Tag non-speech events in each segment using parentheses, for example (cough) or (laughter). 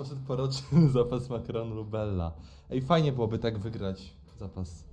poszedł poroczny (laughs) zapas makaronu Rubella. Ej, fajnie byłoby tak wygrać zapas.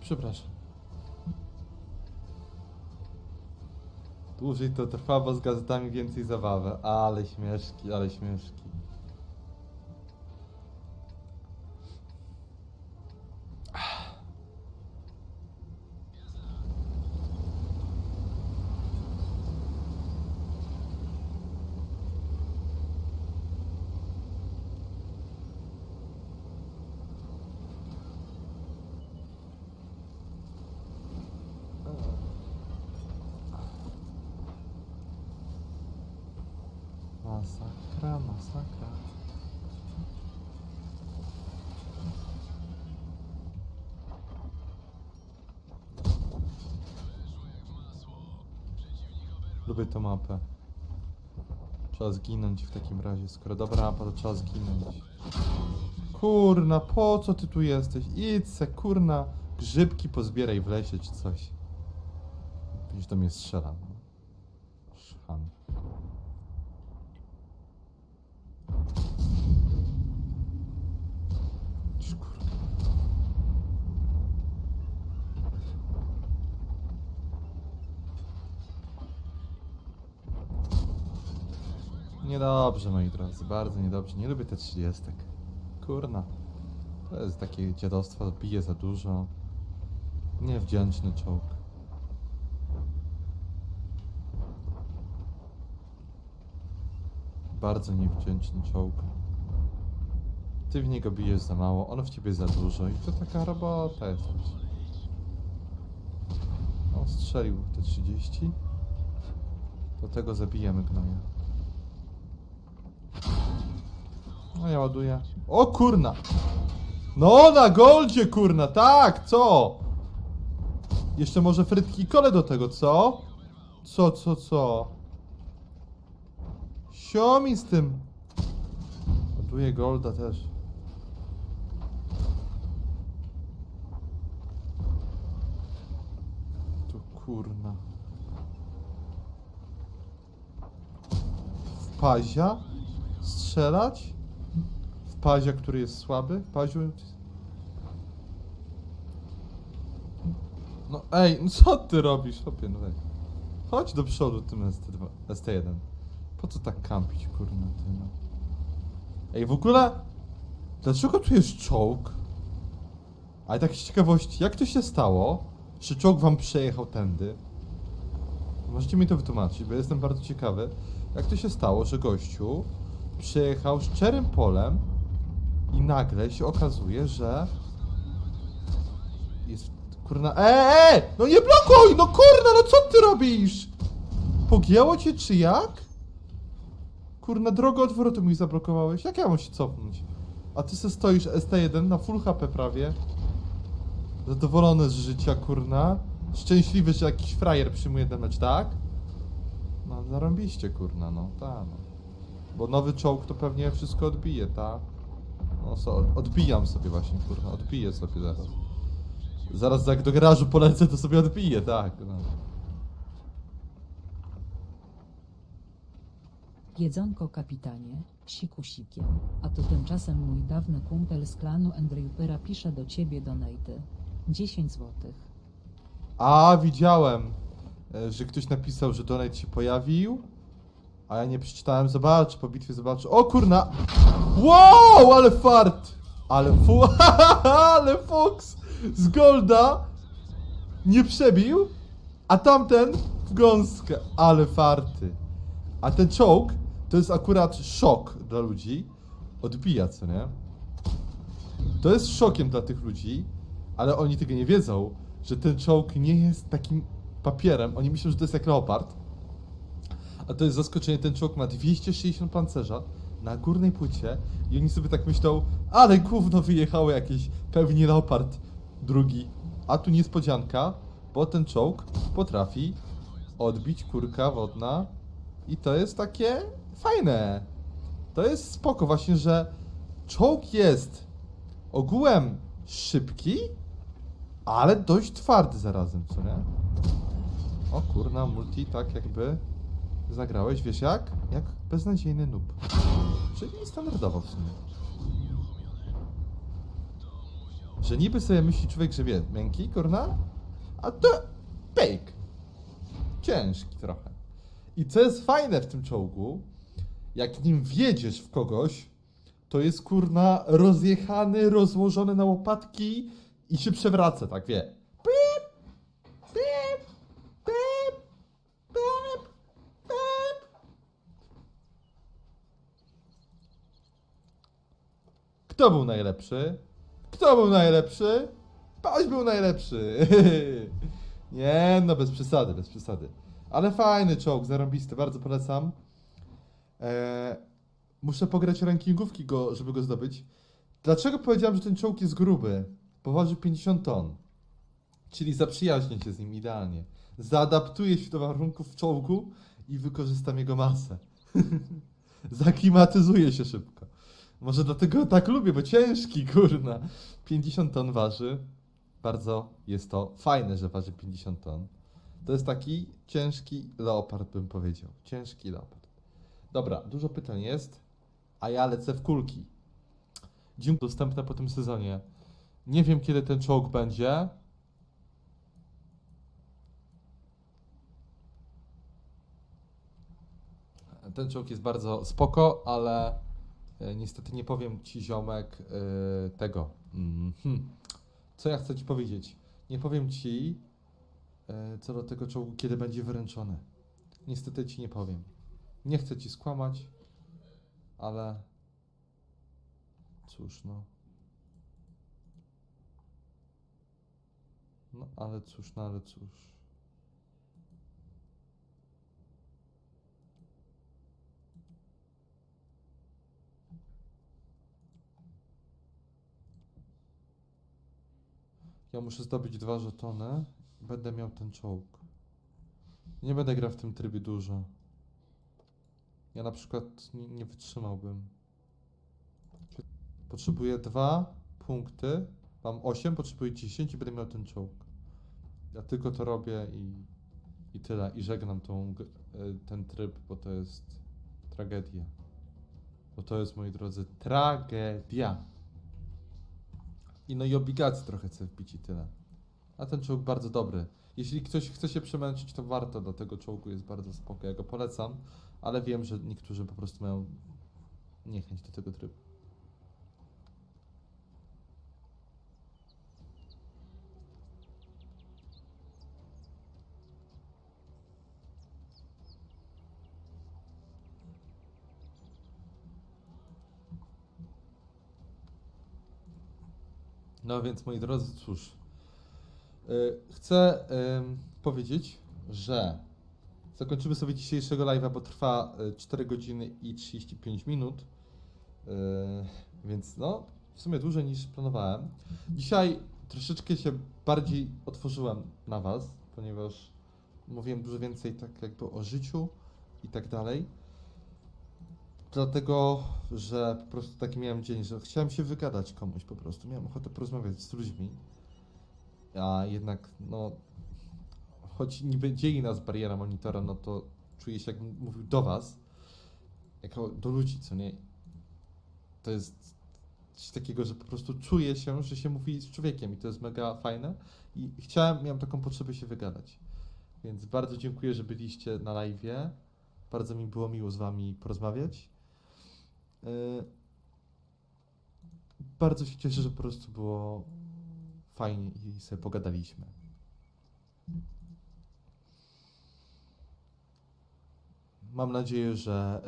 Przepraszam. Dłużej to trwa, bo z gazetami więcej zabawy. Ale śmieszki, ale śmieszki. Masakra, masakra. Lubię tę mapę. Trzeba zginąć w takim razie. Skoro dobra mapa, to trzeba zginąć. Kurna, po co ty tu jesteś? Idź se, kurna. Grzybki pozbieraj w lesie czy coś. Będziesz do mnie strzelał. no. Szan. Kurwa. Niedobrze, moi drodzy, bardzo niedobrze. Nie lubię te trzydziestek. Kurna. To jest takie dziadostwo, bije za dużo. Niewdzięczny czołg. Bardzo niewdzięczny czołg. Ty w niego bijesz za mało, on w ciebie za dużo i to taka robota jest. On strzelił te 30. Do tego zabijemy gnoja. No ja ładuję. O kurna! No na goldzie kurna, tak, co? Jeszcze może frytki i kole do tego, co? Co, co, co? Siomi z tym. Ładuję golda też. Tu kurna. W pazia? Strzelać? Pazia, który jest słaby? Paziu... No ej, no co ty robisz? Chłopie, no weź. Chodź do przodu tym ST2, ST1. Po co tak kampić, kurna, ty no? Ej, w ogóle... Dlaczego tu jest czołg? Ale tak z ciekawości, jak to się stało, że czołg wam przejechał tędy? Możecie mi to wytłumaczyć, bo jestem bardzo ciekawy. Jak to się stało, że gościu przejechał szczerym polem i nagle się okazuje, że jest kurna. Eee! No nie blokuj! No kurna, no co ty robisz? Pogięło cię czy jak? Kurna, drogę odwrotu mi zablokowałeś. Jak ja mam się cofnąć? A ty se stoisz ST1 na full HP prawie. Zadowolony z życia, kurna. Szczęśliwy, że jakiś frajer przyjmuje mecz, tak? No, zarąbiście, kurna, no, ta, no. Bo nowy czołg to pewnie wszystko odbije, tak? No, so, odbijam sobie właśnie, kurna, odbiję sobie zaraz. Zaraz jak do garażu polecę, to sobie odbiję, tak, no. Jedzonko kapitanie, sikusikiem. A tu tymczasem mój dawny kumpel z klanu Andrew pisze do ciebie donaty. 10 złotych. A, widziałem, e, że ktoś napisał, że donate się pojawił, a ja nie przeczytałem. Zobacz, po bitwie zobacz. O kurna! Wow, ale fart! Ale fu... (laughs) ale Fox z Golda nie przebił, a tamten w gąskę. Ale farty. A ten czołg to jest akurat szok dla ludzi. Odbija, co nie? To jest szokiem dla tych ludzi, ale oni tego nie wiedzą, że ten czołg nie jest takim papierem. Oni myślą, że to jest jak leopard. A to jest zaskoczenie, ten czołg ma 260 pancerza na górnej płycie i oni sobie tak myślą, ale gówno wyjechało jakieś, pewnie leopard drugi. A tu niespodzianka, bo ten czołg potrafi odbić kurka wodna i to jest takie fajne. To jest spoko właśnie, że czołg jest ogółem szybki, ale dość twardy zarazem, co nie? O kurna, multi tak jakby zagrałeś, wiesz jak? Jak beznadziejny noob. Czyli standardowo w sumie. Że niby sobie myśli człowiek, że wie, miękki, kurna, a to pyk. Ciężki trochę. I co jest fajne w tym czołgu, jak nim wjedziesz w kogoś, to jest kurna rozjechany, rozłożony na łopatki i się przewraca, tak wie. Kto był najlepszy? Kto był najlepszy? Paś był najlepszy. (laughs) Nie, no bez przesady, bez przesady. Ale fajny czołg, zarąbisty, bardzo polecam. Eee, muszę pograć rankingówki, go, żeby go zdobyć. Dlaczego powiedziałem, że ten czołg jest gruby? Bo waży 50 ton. Czyli zaprzyjaźnię się z nim idealnie. Zaadaptuję się do warunków czołgu i wykorzystam jego masę. (laughs) Zaklimatyzuję się szybko. Może dlatego tak lubię, bo ciężki, (laughs) kurna. 50 ton waży. Bardzo jest to fajne, że waży 50 ton. To jest taki ciężki leopard, bym powiedział. Ciężki leopard. Dobra, dużo pytań jest, a ja lecę w kulki. Dziękuję. Dostępne po tym sezonie. Nie wiem, kiedy ten czołg będzie. Ten czołg jest bardzo spoko, ale niestety nie powiem ci ziomek e, tego. Mm, hmm. Co ja chcę ci powiedzieć? Nie powiem ci e, co do tego czołgu, kiedy będzie wyręczony. Niestety ci nie powiem. Nie chcę ci skłamać, ale cóż no. No ale cóż, no ale cóż. Ja muszę zdobyć dwa żetony. Będę miał ten czołg. Nie będę grał w tym trybie dużo. Ja na przykład nie, nie wytrzymałbym. Potrzebuję dwa punkty. Mam 8, potrzebuję 10 i będę miał ten czołg. Ja tylko to robię i, i tyle. I żegnam tą, e, ten tryb, bo to jest tragedia. Bo to jest, moi drodzy, tragedia. I no i obligacji trochę chcę wbić i tyle. A ten czołg bardzo dobry. Jeśli ktoś chce się przemęczyć, to warto, do tego czołgu jest bardzo spoko. Ja go polecam, ale wiem, że niektórzy po prostu mają niechęć do tego trybu. No więc moi drodzy, cóż. y, Chcę powiedzieć, że zakończymy sobie dzisiejszego live'a, bo trwa y, 4 godziny i 35 minut. Y, Więc no, w sumie dłużej niż planowałem. Dzisiaj troszeczkę się bardziej otworzyłem na Was, ponieważ mówiłem dużo więcej tak jakby o życiu i tak dalej. Dlatego, że po prostu taki miałem dzień, że chciałem się wygadać komuś po prostu. Miałem ochotę porozmawiać z ludźmi. A jednak, no, choć niby dzieli nas bariera monitora, no to czuję się, jakbym mówił do was, jako do ludzi, co nie? To jest coś takiego, że po prostu czuję się, że się mówi z człowiekiem i to jest mega fajne. I chciałem, miałem taką potrzebę się wygadać. Więc bardzo dziękuję, że byliście na live'ie. Bardzo mi było miło z wami porozmawiać. Yy, Bardzo się cieszę, że po prostu było fajnie i sobie pogadaliśmy. Mam nadzieję, że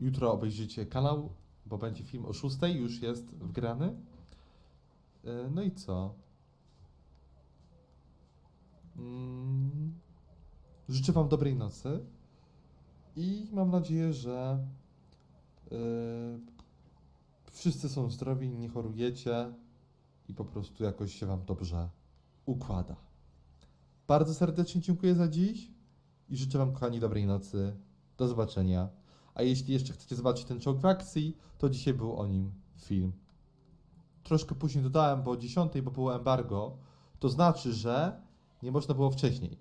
yy, jutro obejrzycie kanał, bo będzie film o 6, już jest wgrany. Yy, no i co? Mm, życzę Wam dobrej nocy i mam nadzieję, że wszyscy są zdrowi, nie chorujecie i po prostu jakoś się Wam dobrze układa. Bardzo serdecznie dziękuję za dziś i życzę Wam, kochani, dobrej nocy. Do zobaczenia. A jeśli jeszcze chcecie zobaczyć ten czołg w akcji, to dzisiaj był o nim film. Troszkę później dodałem, bo o 10, bo było embargo, to znaczy, że nie można było wcześniej.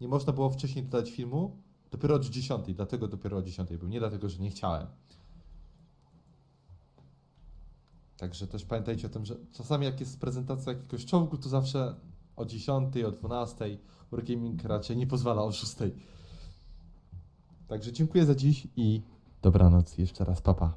Nie można było wcześniej dodać filmu, dopiero od 10, dlatego dopiero o 10 był, nie dlatego, że nie chciałem. Także też pamiętajcie o tym, że czasami jak jest prezentacja jakiegoś czołgu, to zawsze o 10, o 12, Wargaming raczej nie pozwala o 6. Także dziękuję za dziś i dobranoc jeszcze raz, papa.